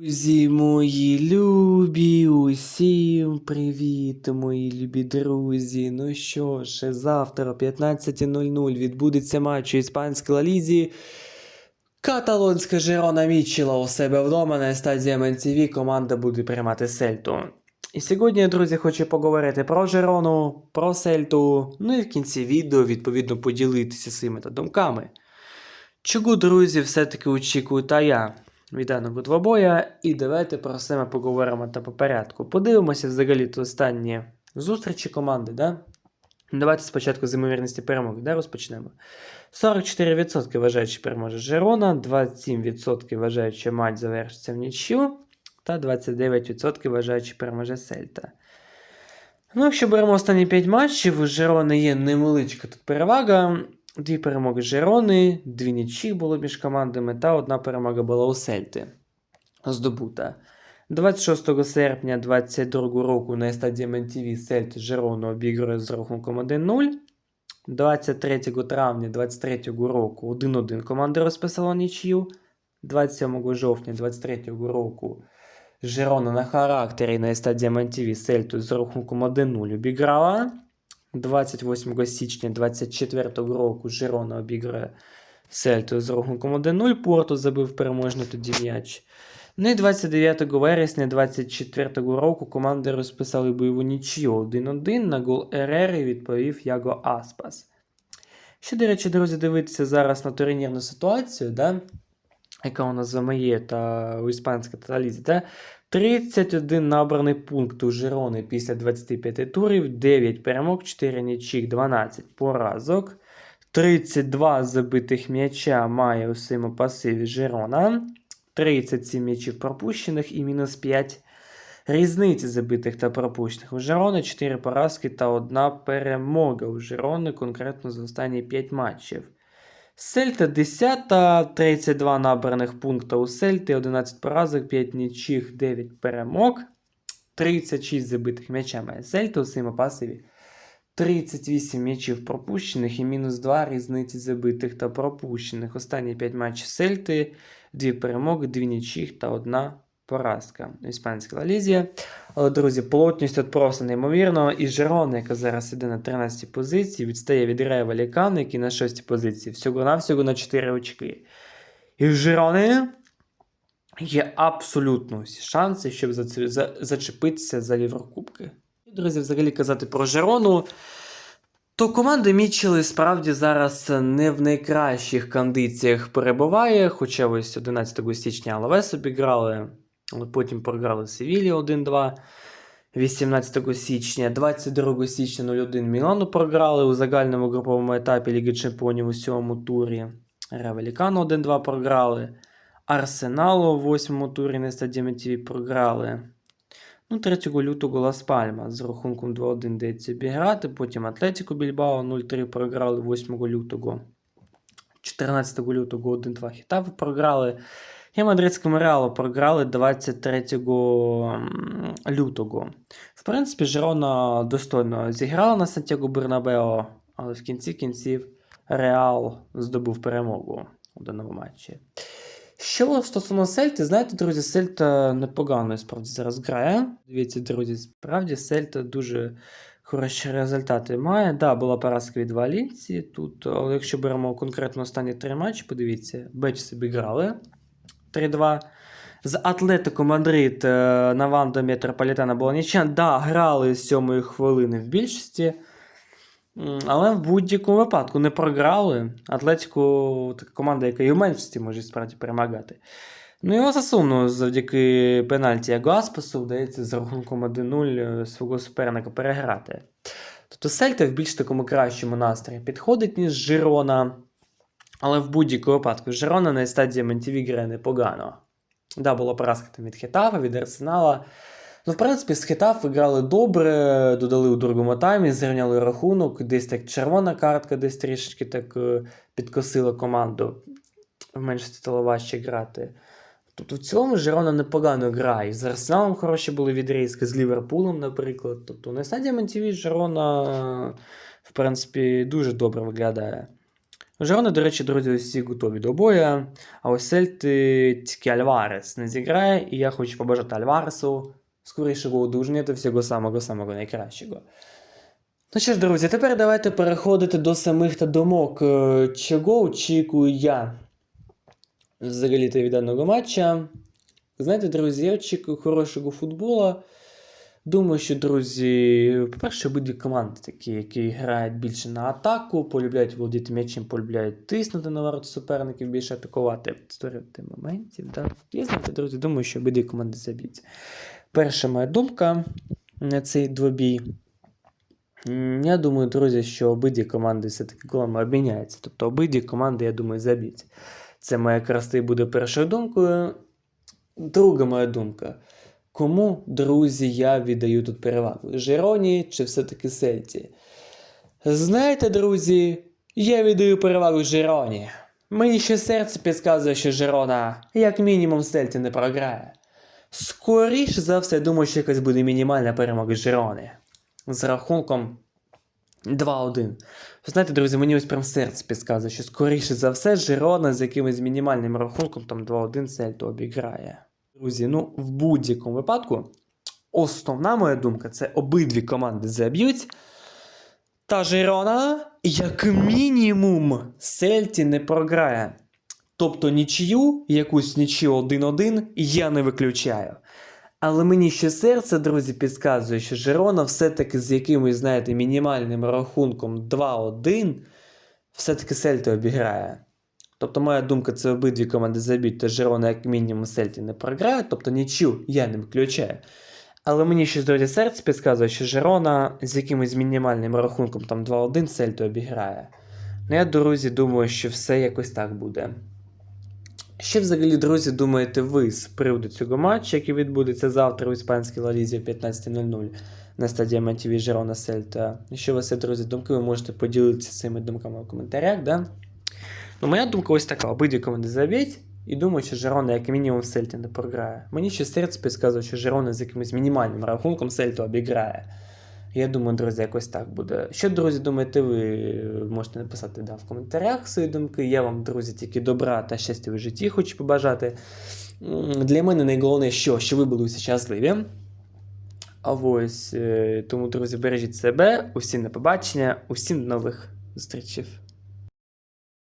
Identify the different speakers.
Speaker 1: Друзі мої любі, усім привіт, мої любі друзі. Ну що ж, завтра о 15.00 відбудеться матч у іспанській Ла Лізі. Каталонська Жерона Мічела у себе вдома на стадії МНТВ команда буде приймати Сельту. І сьогодні, друзі, хочу поговорити про Жерону, про Сельту, ну і в кінці відео, відповідно, поділитися своїми думками. Чого, друзі, все-таки очікую та я від даного двобоя, і давайте про ми поговоримо та по порядку. Подивимося взагалі останні зустрічі команди, да? Давайте спочатку з ймовірності перемоги, да, розпочнемо. 44% вважають, що переможе Жерона, 27% вважають, що матч завершиться в нічю, та 29% вважають, що переможе Сельта. Ну, якщо беремо останні 5 матчів, у Жерони є невеличка тут перевага. Дві перемоги Жерони, дві нічі було між командами, та одна перемога була у Сельти. Здобута. 26 серпня 2022 року на стадії МНТВ Сельт Жерону обігрує з рахунком 1-0. 23 травня 2023 року 1-1 команда розписала нічию. 27 жовтня 2023 року Жерона на характері на стадії МНТВ Сельту з рахунком 1-0 обіграла. 28 січня 2024 року Жирона обіграє Сельту з рахунком 1-0. Порту забив переможний тоді м'яч. Ну і 29 вересня 2024 року команди розписали бойову нічию 1-1 на гол Ерери відповів Яго Аспас. Ще, до речі, друзі, дивитися зараз на турнірну ситуацію, да? Яка у нас з вами є та у іспанській та 31 набраний пункт у Жирони після 25 турів, 9 перемог, 4 нічих, 12 поразок. 32 забитих м'яча має у своєму пасиві Жирона. 37 м'ячів пропущених і мінус 5 різниці забитих та пропущених. У Жирони 4 поразки та 1 перемога у Жирони конкретно за останні 5 матчів. Сельта 10, 32 набраних пункта у Сельти, 11 поразок, 5 нічих, 9 перемог, 36 забитих м'яча має Сельта у своєму пасиві, 38 м'ячів пропущених і мінус 2 різниці забитих та пропущених. Останні 5 матчів Сельти, 2 перемоги, 2 нічих та 1 поразка. Іспанська Ла Лізія. Але, друзі, плотність тут просто неймовірно. І Жерона, яка зараз іде на 13 позиції, відстає від Рева Лікана, який на 6 позиції. Всього-навсього на 4 очки. І в Жерони є абсолютно всі шанси, щоб за, за, зачепитися за Єврокубки. Друзі, взагалі казати про Жерону. То команда Мічели справді зараз не в найкращих кондиціях перебуває, хоча ось 11 січня Алавес обіграли, потім програли Севілі 1-2. 18 січня, 22 січня 0-1 Мілану програли у загальному груповому етапі Ліги Чемпіонів у сьомому турі. Ревелікану 1-2 програли. Арсеналу у восьмому турі на стадіумі ТВ програли. Ну, 3 лютого Лас Пальма з рахунком 2-1 дається обіграти. Потім Атлетіко Більбао 0-3 програли 8 лютого. 14 лютого 1-2 Хітафи програли. І Мадридському Реалу програли 23 лютого. В принципі, Жерона достойно зіграла на Сантьяго Бернабео, але в кінці кінців Реал здобув перемогу у даному матчі. Що стосовно Сельти, знаєте, друзі, Сельта непогано справді зараз грає. Дивіться, друзі, справді Сельта дуже хороші результати має. Да, була поразка від Валінції тут, але якщо беремо конкретно останні три матчі, подивіться, Беч собі грали 3-2. З Атлетико Мадрид е, на Ванда Метрополітана була. Да, грали з сьомої хвилини в більшості. Але в будь-якому випадку не програли. Атлетико така команда, яка і в меншості може справді перемагати. Ну і Осасуну завдяки пенальті Яго вдається з рахунком 1-0 свого суперника переграти. Тобто Сельта в більш такому кращому настрої підходить, ніж Жирона. Але в будь-якому випадку Жирона на стадії МНТВ грає непогано. Да, була поразка від Хетафа, від Арсенала. Ну, в принципі, з Хетафи грали добре, додали у другому таймі, зрівняли рахунок, десь так червона картка, десь трішечки так е, підкосила команду. В меншості стало важче грати. Тобто в цілому Жирона непогано грає. З Арсеналом хороші були відрізки, з Ліверпулем, наприклад. Тобто на стадії МТВ Жирона, в принципі, дуже добре виглядає. Жерона, до речі, друзі, усі готові до бою. А ось Сельти тільки Альварес не зіграє, і я хочу побажати Альваресу скорішого одужання та всього самого-самого найкращого. Ну що ж, друзі, тепер давайте переходити до самих та думок. Е, Чого очікую я взагалі від даного матча? Знаєте, друзі, я очікую хорошого футболу. Думаю, що, друзі, по-перше, обидві команди такі, які грають більше на атаку, полюбляють володіти м'ячем, полюбляють тиснути на ворота суперників, більше атакувати, створювати моментів. Да? І знаєте, друзі, думаю, що обидві команди заб'ються. Перша моя думка на цей двобій. Я думаю, друзі, що обидві команди все-таки голами обміняються. Тобто обидві команди, я думаю, заб'ють. Це моя якраз і буде першою думкою. Друга моя думка. Кому, друзі, я віддаю тут перевагу? Жироні чи все-таки Сельті? Знаєте, друзі, я віддаю перевагу Жироні. Мені ще серце підказує, що Жирона, як мінімум, Сельті не програє. Скоріше за все, думаю, що якась буде мінімальна перемога Жирони. З рахунком 2-1. Знаєте, друзі, мені ось прям серце підказує, що скоріше за все Жирона з якимось мінімальним рахунком, там 2-1 Сельту обіграє. Друзі, ну в будь-якому випадку, основна моя думка це обидві команди заб'ють. Та Жирона, як мінімум, Сельті не програє. Тобто нічию, якусь нічию 1-1 я не виключаю. Але мені ще серце, друзі, підказує, що Жирона все-таки з якимось, знаєте, мінімальним рахунком 2-1 все-таки Сельти обіграє. Тобто, моя думка, це обидві команди заб'ють, та Жирона, як мінімум, Сельті не програє, тобто нічю я не виключаю. Але мені ще друзі, серце підказує, що Жирона з якимось мінімальним рахунком там 2-1 Сельту обіграє. Ну, я, друзі, думаю, що все якось так буде. Що взагалі, друзі, думаєте ви з приводу цього матчу, який відбудеться завтра у іспанській лалізі о 15.00 на стадіумі ТВ Жирона Сельта? Якщо у вас є, друзі, думки, ви можете поділитися цими думками в коментарях, да? Ну, моя думка ось така: обидві команди заб'ють, і думаю, що Жирона як мінімум Сельті не програє. Мені ще серце підказує, що Жирона з якимось мінімальним рахунком Сельту обіграє. Я думаю, друзі, якось так буде. Що, друзі, думаєте, ви можете написати да, в коментарях свої думки. Я вам, друзі, тільки добра та щастя в житті хочу побажати. Для мене найголовніше, що, що ви були усі щасливі. А ось е, тому, друзі, бережіть себе, усім на побачення, усім до нових зустрічей.